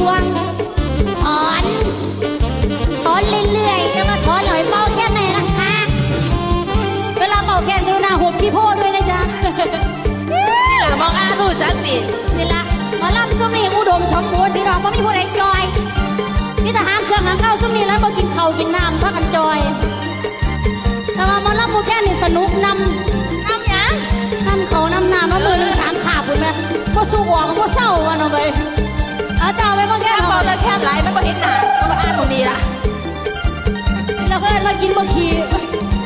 ช่วงถอนถอนเรื่อยๆแต่ว่าถอนหอยเป่าแค่ไหนนะคะ เวลาเป่าแคนกรุณาหุบที่โพด้วยนะจ๊ะมองอาดูจังสินี่ละหมอลำซุ้มนี่อุดมสมบูรณ์พี่น้องว่ามีผู้ใจอยนี่แต่หามเครื่องหางเข้าซุ้มนี่แล้วมากินเข่ากินน้ำเพักกันจอย แต่ว่าหมอลำมูแค่นี่สนุกนำนำยังนำเขานำน้ำมาเบอร์หนึ่งสามขาบุญไหมก็สู้หวังก็เศร้าวันเอาไป แต่แค่ไหลม่นก็เห็นหนามันก็อ่านคนนี้ละแล้วก็มากินบางที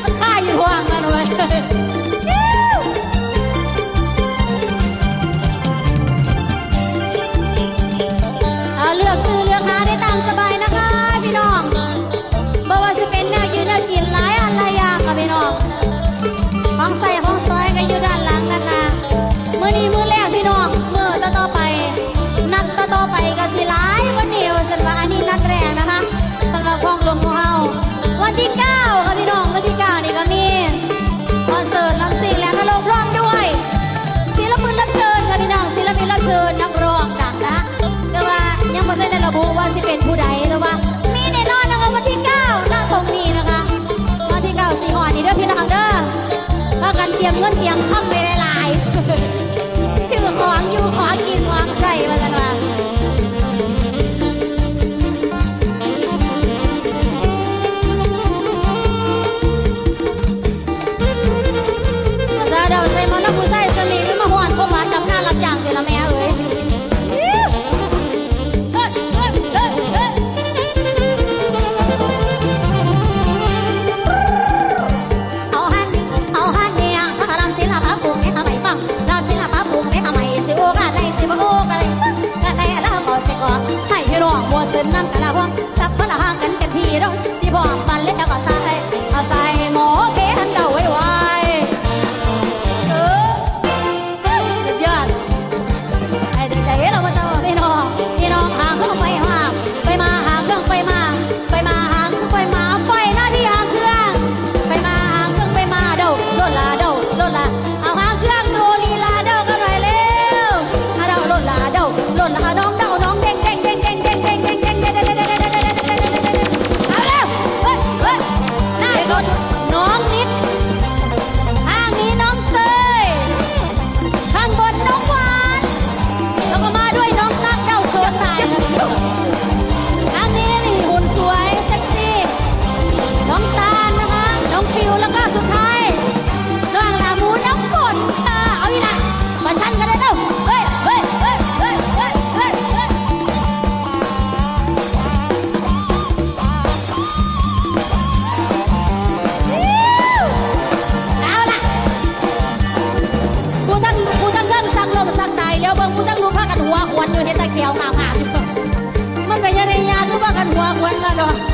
มันฆ่าอยู่ห่างกันเลย Makanya mama. Mama bahkan buang-buang lah dong.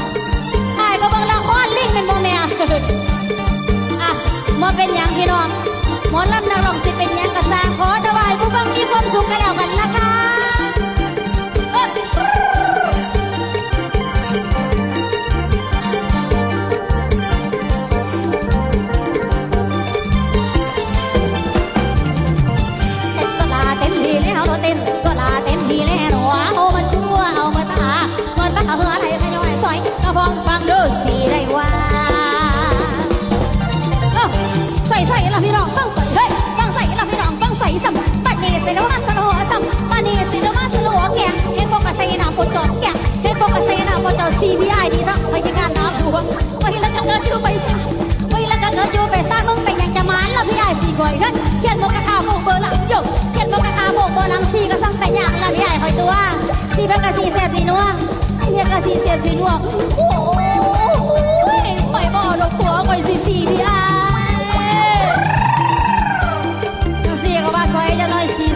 สีโนมาสโ CBI ดีทั้งพยาการน้ำหลวงไปแล้วก็เงินอยู่ไปซ่าไปแล้วก็เงินอยู่ไปซะมึงไป็นยังจะมานละพี่ไอ้สี่ก่อยเงินเทียนโมกะคาโบกเบลังโยกเห็นโมกระคาโบกเบลังสี่ก็สั่งแต่อย่างละพี่ไอ้คอยตัวสี่เพชรกระสีเสียบสีนัวสี่เพชรกระสีเสียบสีนัวโอ้โหไปบ่อลงตัวคอยสี่สี่พี่ไอ้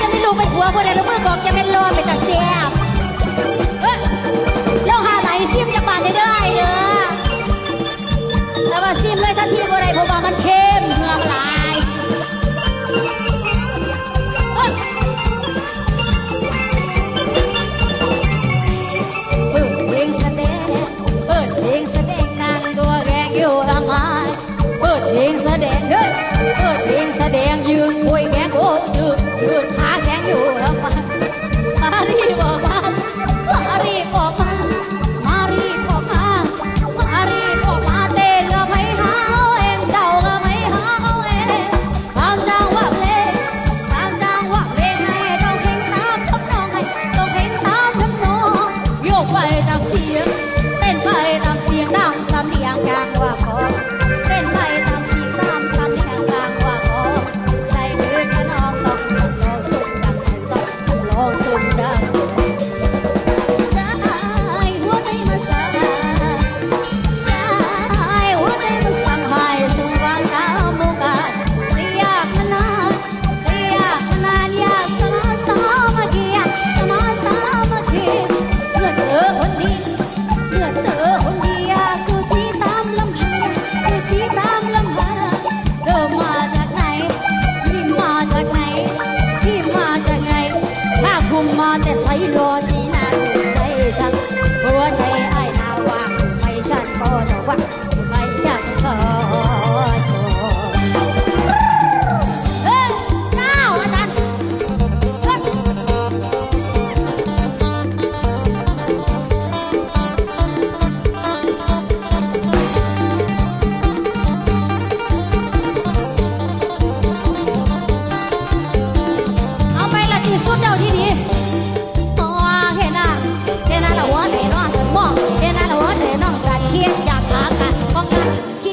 จะไม่รู้เป็นผัวคนใดหรือมือกองจะเป็นลมเป็นตาเสียบ มุมมอแต่ใส่รอจีน้าถูกใจฉันหัวใจไอ้นาวางไม่ฉันก็จะว่าไม่อยากเธอ